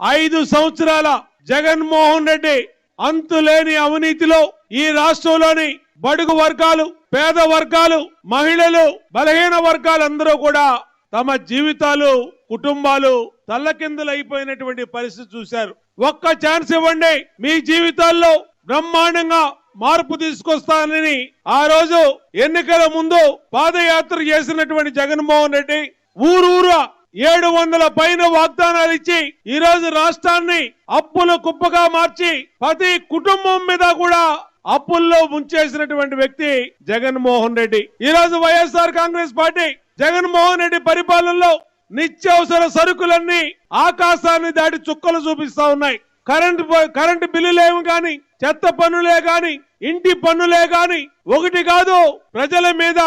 ఐదు సంవత్సరాల జగన్మోహన్ రెడ్డి అంతులేని అవినీతిలో ఈ రాష్ట్రంలోని బడుగు వర్గాలు పేద వర్గాలు మహిళలు బలహీన వర్గాలందరూ కూడా తమ జీవితాలు కుటుంబాలు తల్లకిందులైపోయినటువంటి పరిస్థితి చూశారు. ఒక్క ఛాన్స్ ఇవ్వండి. మీ జీవితాల్లో బ్రహ్మాండంగా మార్పు తీసుకొస్తానని ఆ రోజు ఎన్నికల ముందు పాదయాత్ర చేసినటువంటి జగన్మోహన్ రెడ్డి ఊరూరా ఏడు వందల పైన వాగ్దానాలు ఇచ్చి ఈ రోజు రాష్ట్రాన్ని అప్పుల కుప్పగా మార్చి ప్రతి కుటుంబం మీద కూడా అప్పుల్లో ముంచేసినటువంటి వ్యక్తి జగన్మోహన్ రెడ్డి. ఈ రోజు వైఎస్ఆర్ కాంగ్రెస్ పార్టీ జగన్మోహన్ రెడ్డి పరిపాలనలో నిత్యావసర సరుకులన్నీ ఆకాశాన్ని దాటి చుక్కలు చూపిస్తా ఉన్నాయి. కరెంటు కరెంటు బిల్లులేమి కానీ చెత్త పన్నులే కానీ ఇంటి పన్నులే కాని ఒకటి కాదు ప్రజల మీద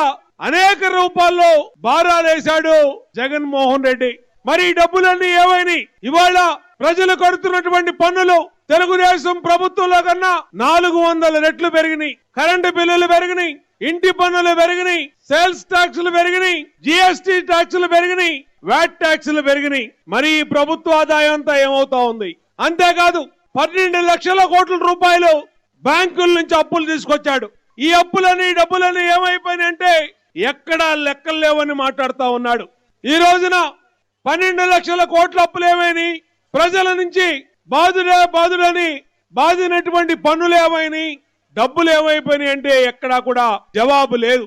అనేక రూపాల్లో భారాలేశాడు జగన్మోహన్ రెడ్డి. మరి ఈ డబ్బులన్నీ ఏమైనాయి ఇవాళ ప్రజలు కడుతున్నటువంటి పన్నులు తెలుగుదేశం ప్రభుత్వంలో కన్నా నాలుగు వందల రెట్లు పెరిగినాయి. కరెంటు బిల్లులు పెరిగినాయి. ఇంటి పన్నులు పెరిగినాయి. సేల్స్ ట్యాక్సులు పెరిగినాయి. జిఎస్టి ట్యాక్సులు పెరిగినాయి. వ్యాట్ ట్యాక్సులు పెరిగినాయి. మరి ఈ ప్రభుత్వ ఆదాయం అంతా ఏమవుతా ఉంది? అంతేకాదు పన్నెండు లక్షల కోట్ల రూపాయలు బ్యాంకుల నుంచి అప్పులు తీసుకొచ్చాడు. ఈ అప్పులని డబ్బులని ఏమైపోయినాయి అంటే ఎక్కడా లెక్కలు లేవని మాట్లాడుతా ఉన్నాడు. ఈ రోజున పన్నెండు లక్షల కోట్ల అప్పులు ప్రజల నుంచి బాధుడే బాధుడని బాధినటువంటి పన్నులేమైని డబ్బులు ఏమైపోయినాయి అంటే ఎక్కడా కూడా జవాబు లేదు.